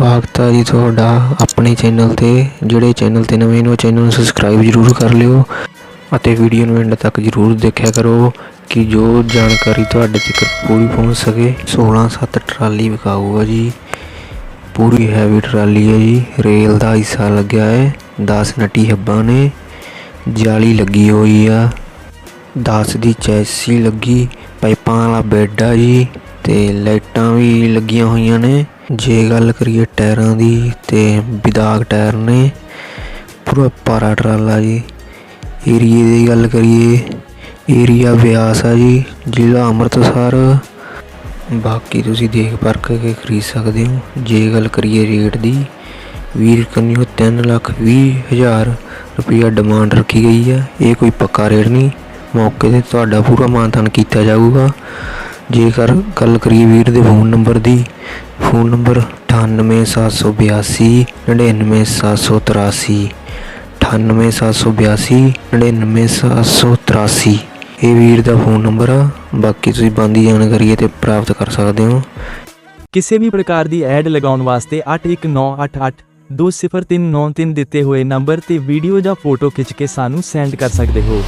ਸਵਾਗਤ ਹੈ ਜੀ ਤੁਹਾਡਾ ਆਪਣੇ ਚੈਨਲ ਤੇ, ਜਿਹੜੇ ਚੈਨਲ ਤੇ ਨਵੇਂ ਨੇ ਉਹ ਚੈਨਲ ਨੂੰ ਸਬਸਕ੍ਰਾਈਬ ਜ਼ਰੂਰ ਕਰ ਲਿਓ ਅਤੇ ਵੀਡੀਓ ਨੂੰ ਐਂਡ ਤੱਕ ਜ਼ਰੂਰ ਦੇਖਿਆ ਕਰੋ ਕਿ ਜੋ ਜਾਣਕਾਰੀ ਤੁਹਾਡੇ ਤੱਕ ਪੂਰੀ ਪਹੁੰਚ ਸਕੇ। 16 7 ਟਰਾਲੀ ਵਿਕਾਊ ਹੈ ਜੀ। ਪੂਰੀ ਹੈਵੀ ਟਰਾਲੀ ਹੈ ਜੀ। ਰੇਲ ਦਾ ਹਿੱਸਾ ਲੱਗਿਆ ਹੈ। 10 ਨਟੀ ਹੱਬਾਂ ਨੇ। ਜਾਲੀ ਲੱਗੀ ਹੋਈ ਆ। 10 ਦੀ ਚੈਸੀ ਲੱਗੀ। ਪਾਈਪਾਂ ਵਾਲਾ ਬੈੱਡ ਆ ਜੀ। ਤੇ ਲਾਈਟਾਂ ਵੀ ਲੱਗੀਆਂ ਹੋਈਆਂ ਨੇ। ਜੇ ਗੱਲ ਕਰੀਏ ਟਾਇਰਾਂ ਦੀ ਤੇ ਵਿਦਾਗ ਟਾਇਰ ਨੇ, ਪੂਰਾ ਪਾਰਾ ਟਰਾਲਾ ਜੀ। ਏਰੀਏ ਦੀ ਗੱਲ ਕਰੀਏ, ਏਰੀਆ ਬਿਆਸ ਆ ਜੀ, ਜ਼ਿਲ੍ਹਾ ਅੰਮ੍ਰਿਤਸਰ। ਬਾਕੀ ਤੁਸੀਂ ਦੇਖ ਪਰਖ ਕੇ ਖਰੀਦ ਸਕਦੇ ਹੋ। ਜੇ ਗੱਲ ਕਰੀਏ ਰੇਟ ਦੀ, ਵੀਰ ਕੰਨਿਓ ਤਿੰਨ ਲੱਖ ਵੀਹ ਹਜ਼ਾਰ ਰੁਪਈਆ ਡਿਮਾਂਡ ਰੱਖੀ ਗਈ ਹੈ ਇਹ ਕੋਈ ਪੱਕਾ ਰੇਟ ਨਹੀਂ। ਮੌਕੇ ਤੇ ਤੁਹਾਡਾ ਪੂਰਾ ਮਾਨਤਾਨ ਕੀਤਾ ਜਾਊਗਾ। ਜੇਕਰ ਗੱਲ ਕਰੀਏ ਵੀਰ ਦੇ ਫੋਨ ਨੰਬਰ ਦੀ ਫੋਨ ਨੰਬਰ 98782 99783 98782 99783 ਇਹ ਵੀਰ ਦਾ ਫੋਨ ਨੰਬਰ ਆ, ਬਾਕੀ ਤੁਸੀਂ ਬੰਦੀ ਜਾਣਕਾਰੀ ਇਹ ਤੇ ਪ੍ਰਾਪਤ ਕਰ ਸਕਦੇ ਹੋ। ਕਿਸੇ ਵੀ ਪ੍ਰਕਾਰ ਦੀ ਐਡ ਲਗਾਉਣ ਵਾਸਤੇ 8198 20393 ਦਿੱਤੇ ਹੋਏ ਨੰਬਰ ਤੇ ਵੀਡੀਓ ਜਾਂ ਫੋਟੋ ਖਿੱਚ ਕੇ ਸਾਨੂੰ ਸੈਂਡ ਕਰ ਸਕਦੇ ਹੋ।